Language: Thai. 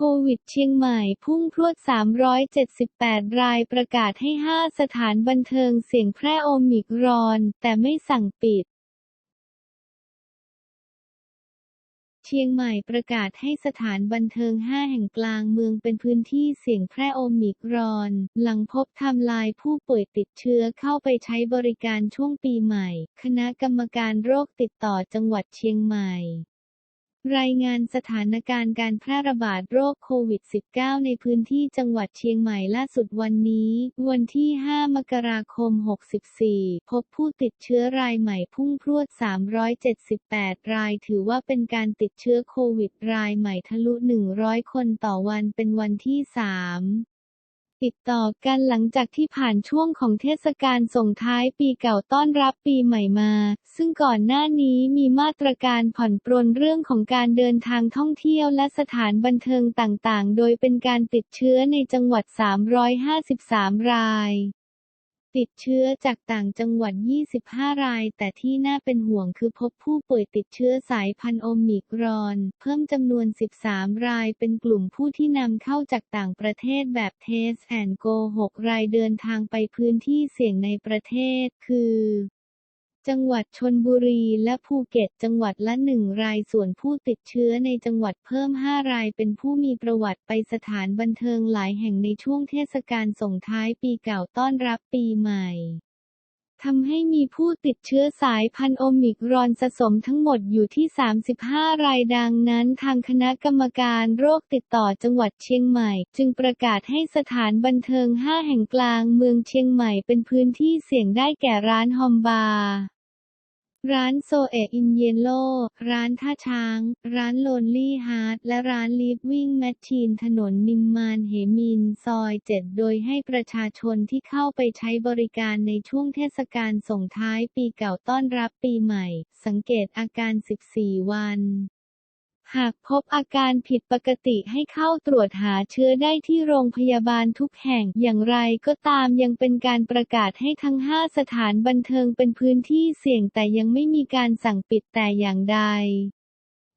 ควิดเชียงใหม่ พุ่งพรวด 378 รายประกาศให้ 5 สถานบันเทิงเสี่ยงแพร่โอมิครอน แต่ไม่สั่งปิดเชียงใหม่ประกาศให้สถานบันเทิง 5 แห่งกลางเมืองเป็นพื้นที่เสี่ยงแพร่โอมิครอน หลังพบทม์ไลน์ผู้ป่วยติดเชื้อเข้าไปใช้บริการช่วงปีใหม่ คณะกรรมการโรคติดต่อจังหวัดเชียงใหม่ รายงานสถานการณ์การแพร่ระบาดโรคโควิด -19 ในพื้นที่จังหวัดเชียงใหม่ล่าสุดวันนี้ วันที่ 5 มกราคม 64 พบผู้ติดเชื้อรายใหม่พุ่งพรวด 378 ราย ถือว่าเป็นการติดเชื้อโควิดรายใหม่ทะลุ 100 คนต่อวันเป็นวันที่ 3 ติดต่อกันหลังจากที่ผ่านช่วงของเทศกาลส่งท้ายปีเก่าต้อนรับปีใหม่มา ซึ่งก่อนหน้านี้มีมาตรการผ่อนปรนเรื่องของการเดินทางท่องเที่ยวและสถานบันเทิงต่างๆ โดยเป็นการติดเชื้อในจังหวัด 353 ราย ติดเชื้อจากต่างจังหวัด 25 ราย แต่ที่น่าเป็นห่วงคือพบผู้ป่วยติดเชื้อสายพันธุ์โอมิครอน เพิ่มจำนวน 13 ราย เป็นกลุ่มผู้ที่นำเข้าจากต่างประเทศแบบเทสแอนโก 6 รายเดินทางไปพื้นที่เสี่ยงในประเทศ คือ จังหวัดชนบุรีและภูเก็ตจังหวัดละหนึ่งรายส่วนผู้ติดเชื้อในจังหวัดเพิ่ม 5 รายเป็นผู้มีประวัติไปสถานบันเทิงหลายแห่งในช่วงเทศกาลส่งท้ายปีเก่าต้อนรับปีใหม่ ทำให้มีผู้ติดเชื้อสายพันธุ์โอมิกรอนสะสมทั้งหมดอยู่ที่ 35 รายดังนั้น ทางคณะกรรมการโรคติดต่อจังหวัดเชียงใหม่ จึงประกาศให้สถานบันเทิง 5 แห่งกลางเมืองเชียงใหม่เป็นพื้นที่เสี่ยงได้แก่ร้านฮอมบาร์ ร้านโซเออินเยนโล ร้านท่าช้าง ร้านโลนลี่ฮาร์ดและร้านลีฟวิ่งแมชชีนถนนนิมมานเหมิน ซอย 7 โดยให้ประชาชนที่เข้าไปใช้บริการในช่วงเทศกาลส่งท้ายปีเก่าต้อนรับปีใหม่ สังเกตอาการ 14 วัน หากพบอาการผิดปกติให้เข้าตรวจหาเชื้อได้ที่โรงพยาบาลทุกแห่ง อย่างไรก็ตามยังเป็นการประกาศให้ทั้ง 5 สถานบันเทิงเป็นพื้นที่เสี่ยงแต่ยังไม่มีการสั่งปิดแต่อย่างใด